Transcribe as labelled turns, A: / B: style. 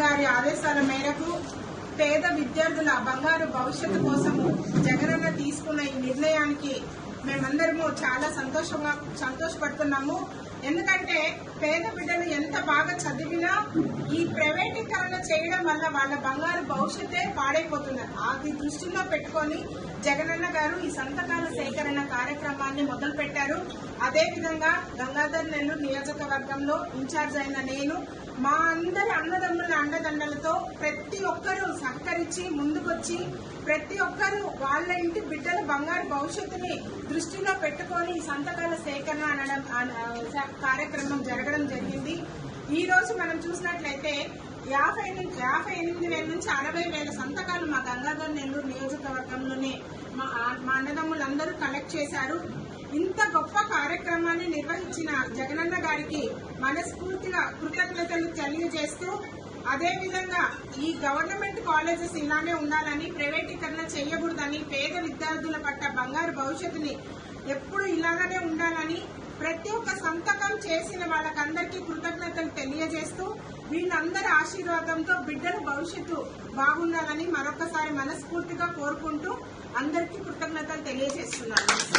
A: గారి ఆదేశాల మేరకు పేద విద్యార్థుల బంగారు భవిష్యత్తు కోసం జగనన్న తీసుకున్న ఈ నిర్ణయానికి మేమందరము చాలా సంతోషంగా సంతోషపడుతున్నాము. ఎందుకంటే పేద బిడ్డలు ఎంత బాగా చదివినా ఈ ప్రైవేటీకరణ చేయడం వల్ల వాళ్ళ బంగారు భవిష్యత్తే పాడైపోతున్నారు. అది దృష్టిలో పెట్టుకొని జగనన్న గారు ఈ సంతకాల సేకరణ కార్యక్రమాన్ని మొదలు పెట్టారు అదే విధంగా గంగాధర్ నెల్లూరు నియోజకవర్గంలో ఇన్ఛార్జ్ అయిన నేను మా అందరి అన్నదమ్ముల అండదండలతో ప్రతి ఒక్కరూ సహకరించి ముందుకొచ్చి ప్రతి ఒక్కరూ వాళ్ళ ఇంటి బిడ్డల బంగారు భవిష్యత్తుని దృష్టిలో పెట్టుకొని ఈ సంతకాల సేకరణ అనడం కార్యక్రమం జరగడం జరిగింది. ఈ రోజు మనం చూసినట్లయితే యాభై నుంచి యాభై ఎనిమిది వేల నుంచి అరవై వేల సంతకాలు మా గంగాధర్ నెల్లూరు నియోజకవర్గంలోనే మా మా అన్నదమ్ములందరూ కలెక్ట్ చేశారు. ఇంత గొప్ప కార్యక్రమాన్ని నిర్వహించిన జగనన్న గారికి మనస్ఫూర్తిగా కృతజ్ఞతలు తెలియజేస్తూ అదేవిధంగా ఈ గవర్నమెంట్ కాలేజెస్ ఇలానే ఉండాలని ప్రైవేటీకరణ చేయకూడదని పేద విద్యార్థుల పట్ల బంగారు భవిష్యత్తుని ఎప్పుడు ఇలాగనే ఉండాలని ప్రతి ఒక్క సంతక చేసిన వాళ్ళకందరికీ కృతజ్ఞతలు తెలియజేస్తూ వీళ్ళందరి ఆశీర్వాదంతో బిడ్డల భవిష్యత్తు బాగుండాలని మరొకసారి మనస్ఫూర్తిగా కోరుకుంటూ అందరికీ కృతజ్ఞతలు తెలియజేస్తున్నాను.